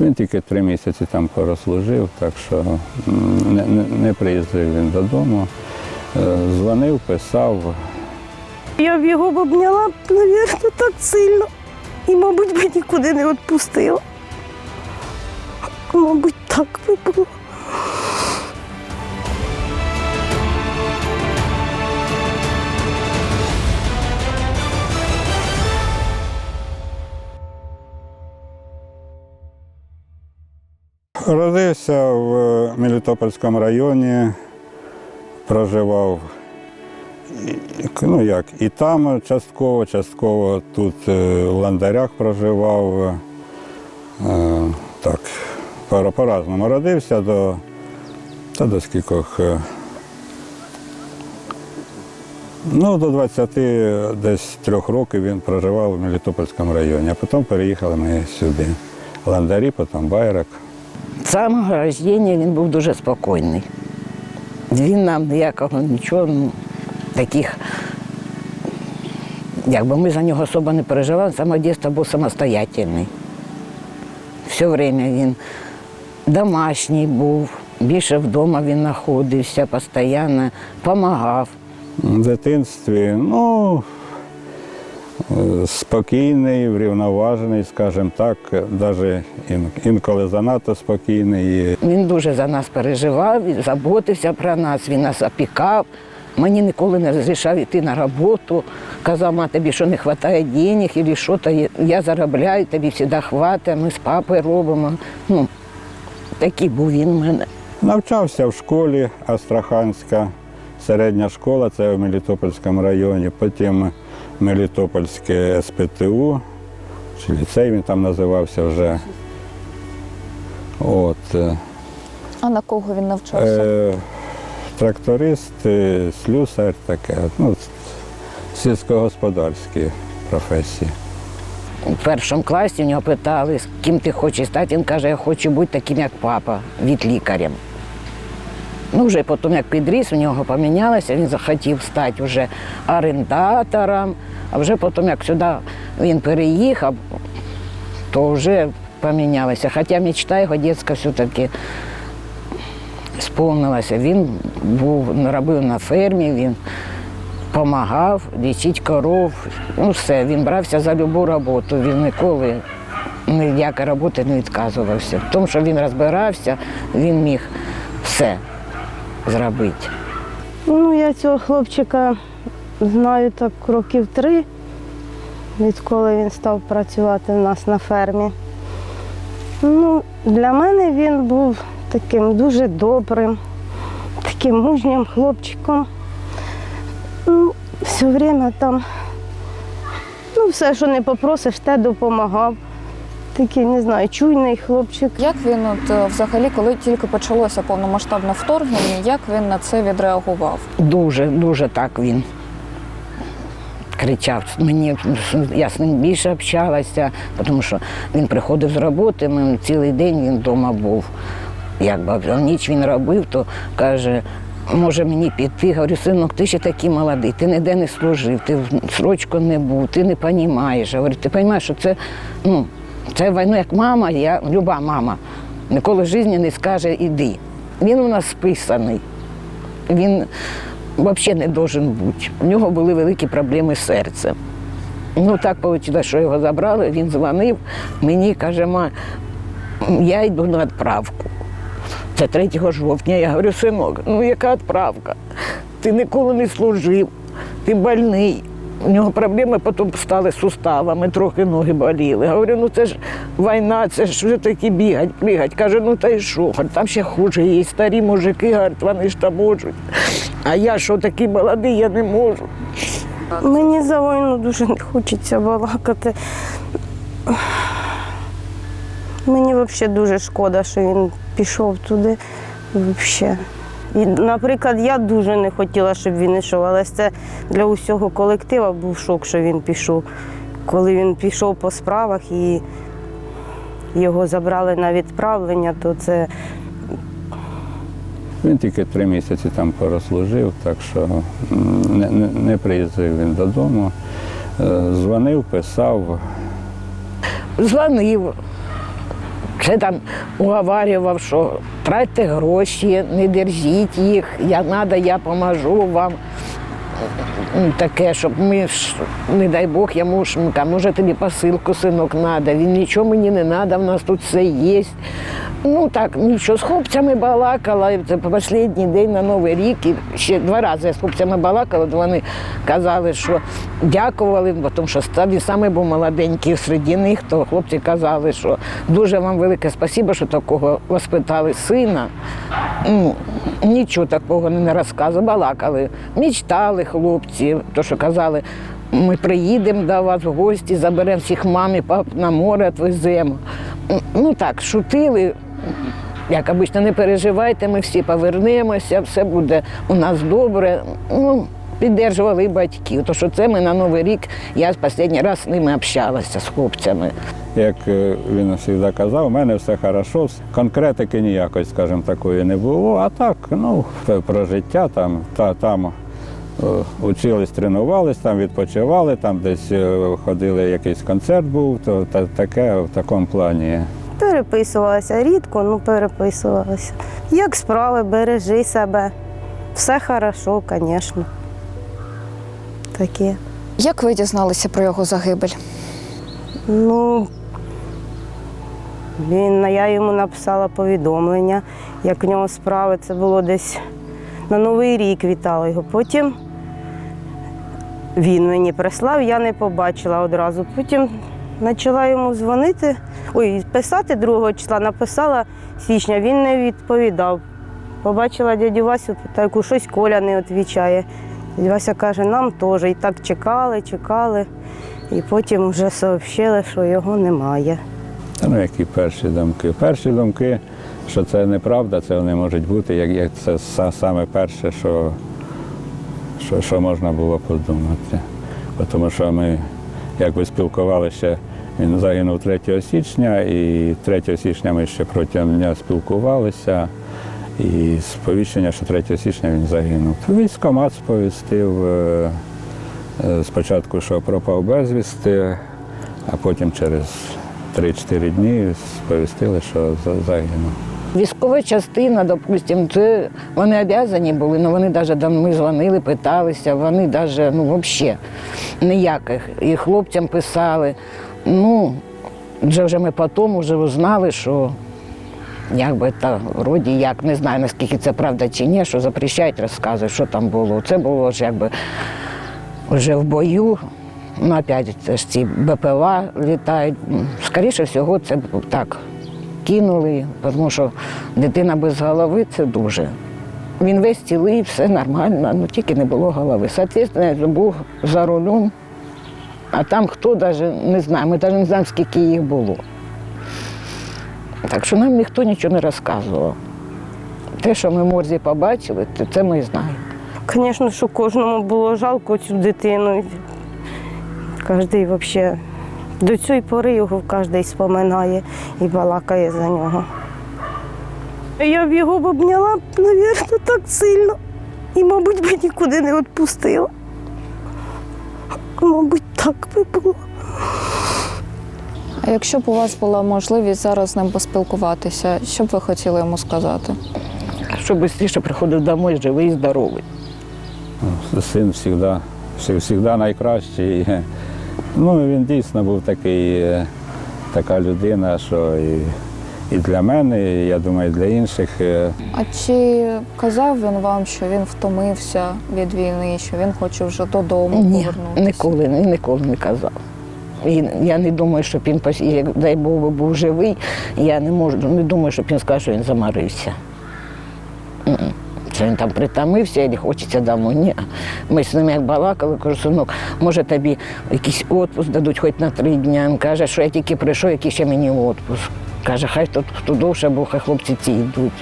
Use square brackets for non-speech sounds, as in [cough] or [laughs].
Він тільки три місяці там прослужив, так що не, не, не приїздив він додому. Е, Дзвонив, писав. Я б його обняла, мабуть, так сильно. І, мабуть, би нікуди не відпустила. Мабуть, так би було. Родився в Мелітопольському районі, проживав ну як, і там частково, частково тут е, в Ландарях проживав. Е, Так, по- по-разному родився до, та до скількох. е, Ну, до 20 десь трьох років він проживав в Мелітопольському районі, а потім переїхали ми сюди. Ландарі, потім Байрак. Самого рождення він був дуже спокійний. Він нам ніякого нічого, ну, таких, якби ми за нього особо не переживали, самого дитинства був самостоятельний. Все время він домашній був, більше вдома він знаходився, постійно допомагав. В дитинстві, ну, спокійний, врівноважений, скажімо так, навіть інколи занадто спокійний. Він дуже за нас переживав, він заботився про нас, він нас опікав. Мені ніколи не розрішав йти на роботу. Казав, ма, тобі що не вистачає денег, або що то я заробляю, тобі завжди хватить, ми з папою робимо. Ну, такий був він у мене. Навчався в школі Астраханська середня школа, це в Мелітопольському районі, потім Мелітопольське СПТУ, чи ліцей він там називався вже. От. е, А на кого він навчався? Е, тракторист, е, слюсар, таке, ну, сільськогосподарські професії. У першому класі в нього питали, з ким ти хочеш стати. Він каже, я хочу бути таким, як папа, від лікарем. Ну, вже потім, як підріс, у нього помінялося, він захотів стати вже орендатором, а вже потім, як сюди він переїхав, то вже помінялося. Хоча мечта його дитяча все-таки сповнилася. Він був, робив на фермі, він допомагав лічити коров. Ну все, він брався за будь-яку роботу. Він ніколи ніякої роботи не відказувався. В тому, що він розбирався, він міг все зробити. Ну, я цього хлопчика знаю так років три, відколи він став працювати в нас на фермі. Ну, для мене він був таким дуже добрим, таким мужнім хлопчиком. Ну, все время там, ну, все, що не попросиш, те допомагав. Такий, не знаю, чуйний хлопчик. Як він от е, взагалі, коли тільки почалося повномасштабне вторгнення, як він на це відреагував? Дуже, дуже так він кричав. Мені я з ним більше общалася, тому що він приходив з роботи, ми цілий день він вдома був. Якби а ніч він робив, то каже, може мені піти. Говорю, синок, ти ще такий молодий, ти ніде не служив, ти в срочку не був, ти не розумієш. Говорю, ти розумієш, що це, ну, це війна як мама, я люба мама. Ніколи в житті не скаже іди. Він у нас списаний. Він взагалі не должен бути. У нього були великі проблеми з серцем. Ну так вийшло, що його забрали, він дзвонив мені, каже, ма, я йду на відправку. Це 3 жовтня. Я говорю, синок, ну яка відправка? Ти ніколи не служив, ти больний. У нього проблеми потім стали з суставами, трохи ноги боліли. Говорю, ну це ж війна, це ж вже такі бігать, плігать. Каже, ну та й що? Там ще хуже є, старі мужики, говорять, вони ж там можуть. А я що такий молодий, я не можу. Мені за війну дуже не хочеться балакати. Мені взагалі дуже шкода, що він пішов туди. Взагалі. І, наприклад, я дуже не хотіла, щоб він йшов, але це для усього колектива був шок, що він пішов. Коли він пішов по справах і його забрали на відправлення, то це Він тільки три місяці там прослужив, так що не, не, не приїздив він додому. Е, Дзвонив, писав. Дзвонив. Це там уговарював, що тратьте гроші, не держіть їх, я треба, я поможу вам. Ну, Таке, щоб ми ж, не дай Бог, йому ж ну, там, може тобі посилку, синок, треба. Він нічого мені не треба, в нас тут все є. Ну так, нічого, з хлопцями балакала. Це останній день на Новий рік. І ще два рази я з хлопцями балакала, вони казали, що дякували, бо тому що він саме був молоденький серед них, то хлопці казали, що дуже вам велике спасибо, що такого воспитали сина. Ну, нічого такого не розказували, балакали. Мічтали хлопці, то що казали, ми приїдемо до вас в гості, заберемо всіх мам і пап на море, відвеземо. Ну так, шутили. Як обично, не переживайте, ми всі повернемося, все буде у нас добре. Ну, піддержували батьків. То що це ми на Новий рік, я останній раз з ними общалася з хлопцями. Як е, він завжди казав, у мене все хорошо, конкретики ніякої, скажімо, такої не було. А так, ну, про життя там, та, там е, учились, тренувались, там відпочивали, там десь е, ходили, якийсь концерт був, то та, таке в такому плані. Переписувалася рідко, ну переписувалася. Як справи, бережи себе. Все хорошо, звісно. Таке. Як ви дізналися про його загибель? Ну, він, я йому написала повідомлення, як в нього справи. Це було десь на Новий рік вітала його. Потім він мені прислав, я не побачила одразу. Потім почала йому дзвонити, ой, писати 2 числа, написала січня, він не відповідав. Побачила дядю Васю, питаю, щось Коля не відповідає. Вася каже, нам теж. І так чекали, чекали. І потім вже сообщили, що його немає. Та ну які перші думки? Перші думки, що це неправда, це вони можуть бути, як, як це са- саме перше, що, що, що можна було подумати. Тому що ми якби спілкувалися, він загинув 3 січня, і 3 січня ми ще протягом дня спілкувалися. І сповіщення, що 3 січня він загинув. Військомат сповістив е, е, спочатку, що пропав безвісти, а потім через 3-4 дні сповістили, що загинув. Військова частина, допустимо, це вони обязані були, але вони навіть ми дзвонили, питалися, вони навіть ну, взагалі ніяких. І хлопцям писали. Ну, вже, вже ми потім вже узнали, що якби та вроді як, не знаю, наскільки це правда чи ні, що запрещають розказувати, що там було. Це було ж якби вже в бою. Ну, опять це ж ці БПЛА літають. Скоріше всього, це так кинули, тому що дитина без голови це дуже. Він весь цілий, все нормально, ну тільки не було голови. Соответственно, був за рулем, а там хто навіть не знає, ми навіть не знаємо, скільки їх було. Так що нам ніхто нічого не розказував. Те, що ми в морзі побачили, це- ми знаємо. Звісно, що кожному було жалко цю дитину. Кожний взагалі до цієї пори його кожен споминає і балакає за нього. Я б його обняла, мабуть, так сильно. І, мабуть, би нікуди не відпустила. Мабуть, так би було. А якщо б у вас була можливість зараз з ним поспілкуватися, що б ви хотіли йому сказати? Щоб швидше приходив домой живий, здоровий. Ну, Син завжди, завжди найкращий. [laughs] Ну, він дійсно був такий, е, така людина, що і, і для мене, і я думаю, і для інших. е, А чи казав він вам, що він втомився від війни, що він хоче вже додому Ні, повернутися? ніколи, ніколи не казав. І я не думаю, щоб він як, дай Бог був живий. Я не можу, не думаю, щоб він сказав, що він замарився. Що він там притомився і хочеться домой. Ні. Ми з ним як балакали, кажу, синок, може тобі якийсь відпуск дадуть хоч на три дні. Він каже, що я тільки прийшов, який ще мені відпуск. Каже, хай хто, хто довше був, хай хлопці ці йдуть.